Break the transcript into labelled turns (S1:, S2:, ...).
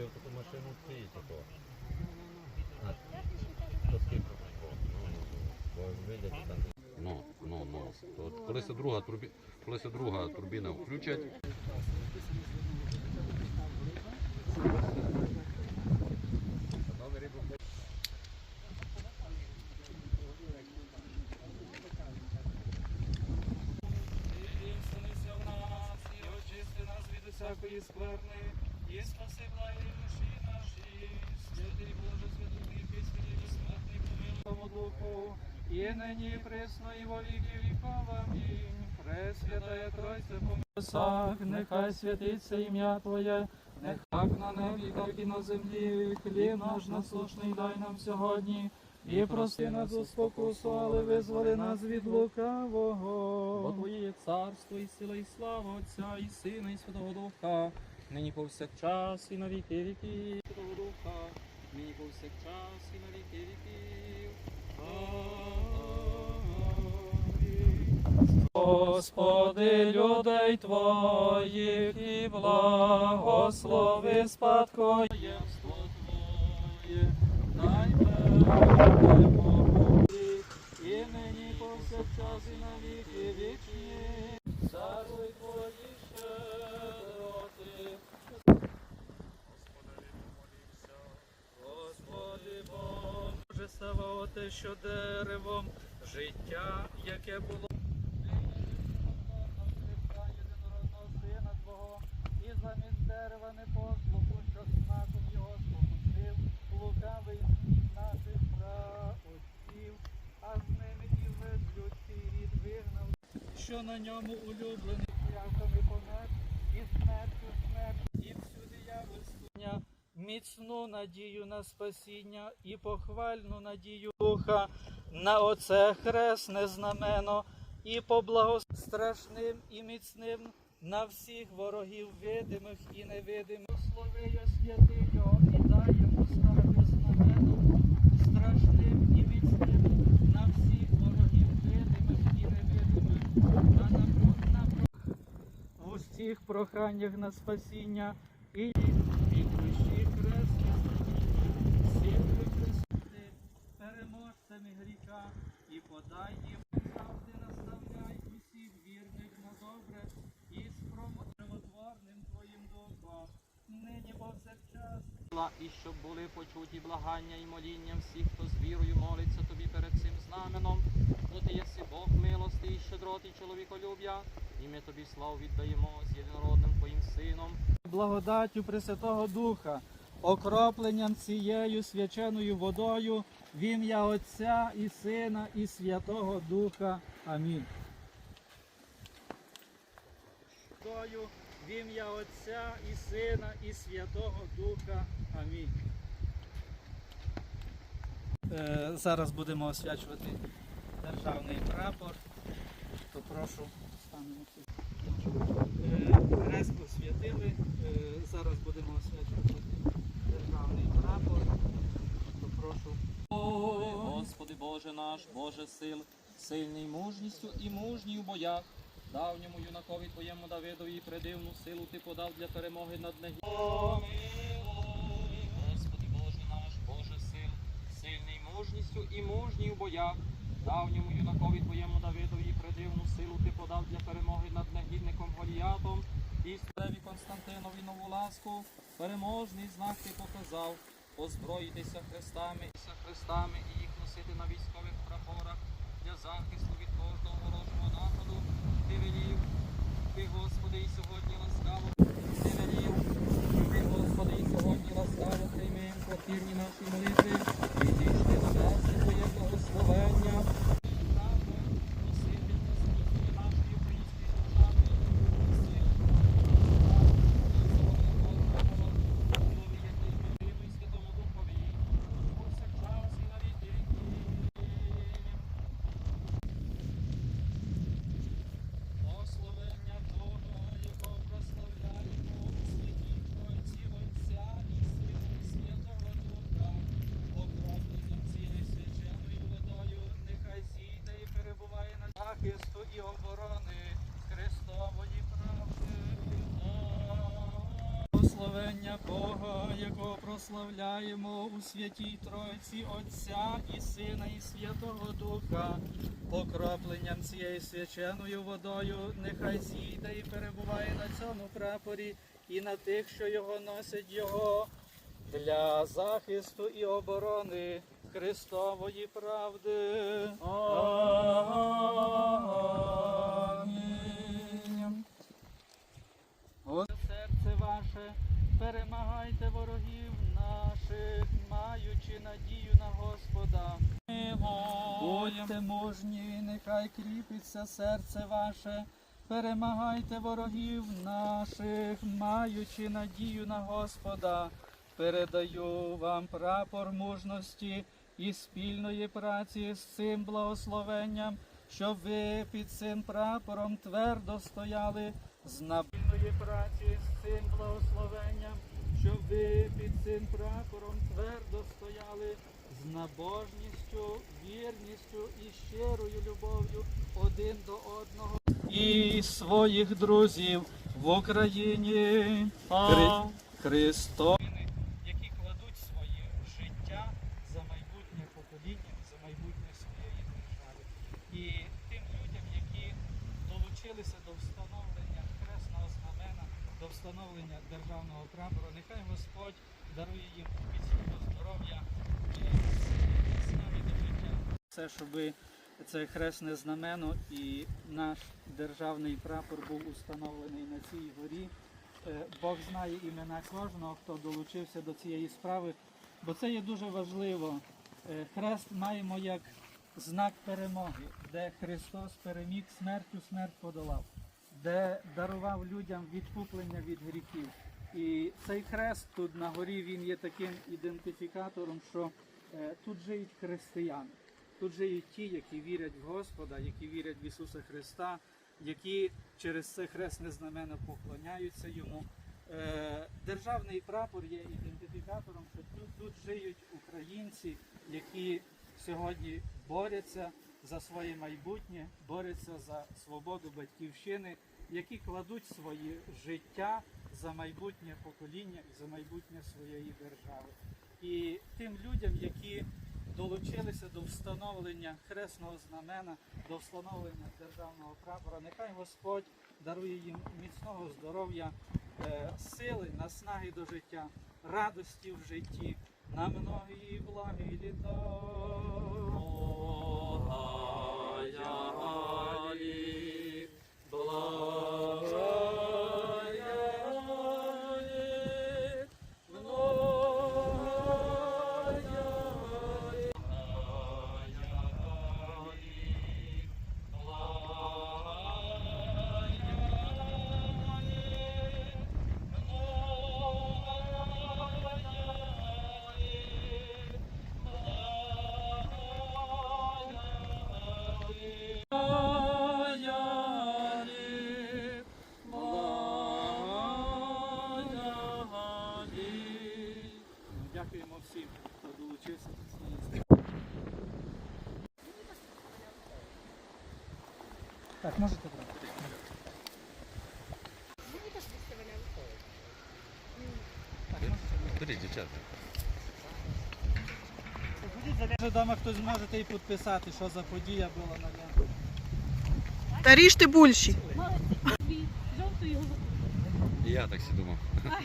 S1: купив таку машину стоїть типу. То ну, ну, ну, Колись друга турбіна Ну, ну, ну. То от коли це друга турбі... коли це друга турбіна включать. Новий рибу
S2: Єдинственниця в нас, і очисти нас від усякої скверни, і спаси благі душі наші, святий Боже, святий Писані, безсмертний помилому Духу, і нині присно, і во віки віков. Амінь. Пресвятая Тройця помилосах, нехай святиться ім'я Твоє, нехай на небі, так і на землі, хліб наш насушний дай нам сьогодні, і прости нас у спокусу, але визволи нас від лукавого. Бо Твоє є царство, і сила, і слава Отця, і Сина, і Святого Духа, нині повсякчас, і на віки віків. Святого Духа, нині повсякчас, і на віки віків. Господи, людей Твоїх і благослови спадкоємство Твоє, дай Богу, і нині повсякчас і на віки вічні. Царствуй Твої щедроти. Господи Боже, Савоте, що деревом життя, яке було. Сина Твого, і замість дерева непослуху, що смаком його спокусив, лукавий наших праотців, а з ними і весь людський рід вигнав, що на ньому улюблений. Явками помер, і смертю смерть, і всюди явлення, міцну надію на спасіння і похвальну надію Духа, на оце хресне знамено, і по благострашним і міцним на всіх ворогів видимих і невидимих. Слови його святий його і дай йому стати знаменом страшним і міцним на всіх ворогів видимих і невидимих, а на, на в усіх проханнях на спасіння і від душі хресні сили Христи, переможцями гріха, і подай їм завжди наставляй усіх вірних на добре і спромотворним Твоїм духом, нині повсякчас.
S3: І щоб були почуті благання і моління всіх, хто з вірою молиться тобі перед цим знаменом, бо ти єси Бог милости і щедроти чоловіколюб'я, і ми тобі славу віддаємо з єдинородним Твоїм Сином,
S2: Благодаттю Пресвятого Духа, окропленням цією свяченою водою в ім'я Отця і Сина і Святого Духа. Амінь. Водою в ім'я Отця і Сина і Святого Духа. Амінь. Е, зараз будемо освячувати державний прапор. То прошу станемо всі. Е, Хрест освятили. Е, Зараз будемо освячувати державний прапор. То прошу.
S3: Господи Боже наш, Боже сил, сильний мужністю і мужній у боях. Давньому юнакові твоєму Давидові придивну силу ти подав для перемоги над негідом. Господи Боже наш, Боже сил, сильний мужністю і мужній у боях. Давньому юнакові твоєму Давидові придивну силу ти подав для перемоги над негідником Голіятом. І Стеві Константинові нову ласку, переможний знак ти показав, озброїтися хрестами, хрестами і їх носити на військових прапорах для захисту від кожного ворожого. Ти велів, ти, Господи, і сьогодні ласкаво, ти велів, ти, Господи, і сьогодні ласкаво приймем покірні наші молитви, і дійшли на нас і Твоє благословення. Правда, Спаситель та зміцнює нашої української держави, сил, Святому Духові, повсякчас і на віки віків. Благословення того, якого прославляємо у святій Тройці Отця і Сина і Святого Духа, окропленням цією свяченою водою, нехай зійде і перебуває на захисту і оборони. Христової правди. Благословення Бога,
S2: якого прославляємо у святій Тройці Отця і Сина, і Святого Духа, покропленням цією свяченою водою, нехай зійде і перебуває на цьому прапорі і на тих, що його носять його, для захисту і оборони Христової правди. Амінь. Серце ваше, перемагайте ворогів наших, маючи надію на Господа. Будьте мужні, нехай кріпиться серце ваше, перемагайте ворогів наших, маючи надію на Господа. Передаю вам прапор мужності і спільної праці з цим благословенням, щоб ви під цим прапором твердо стояли з напільної праці з цим благословенням, щоб ви під цим прапором твердо стояли з набожністю, вірністю і щирою любов'ю один до одного. І своїх друзів в Україні. Хри- Христос, які кладуть своє життя за майбутнє покоління, за майбутнє своєї держави. І тим людям, які долучилися до встановлення хресного знамена, до встановлення державного прапора, нехай Господь дарує їм міцного здоров'я і снаги до життя. Все, щоб це хресне знамено і наш державний прапор був установлений на цій горі. Е, Бог знає імена кожного, хто долучився до цієї справи, бо це є дуже важливо. Е, Хрест маємо як знак перемоги, де Христос переміг смертю, смерть подолав, де дарував людям відкуплення від гріхів. І цей хрест тут на горі він є таким ідентифікатором, що е, тут живуть християни. Тут живуть ті, які вірять в Господа, які вірять в Ісуса Христа, які через це хресне знамено поклоняються йому. Е, Державний прапор є ідентифікатором, що тут, тут живуть українці, які сьогодні борються за своє майбутнє, борються за свободу батьківщини, які кладуть своє життя за майбутнє покоління і за майбутнє своєї держави. І тим людям, які долучилися до встановлення хресного знамена, до встановлення державного прапора. Нехай Господь дарує їм міцного здоров'я, е, сили, наснаги до життя, радості в житті, на многі і благі літа. Дякуємо Так, можете брати.
S1: Беріть, дівчата.
S2: Вже дома хтось зможете і підписати, що за подія була на день.
S4: Та ріжте бульші.
S1: І я так всі думав.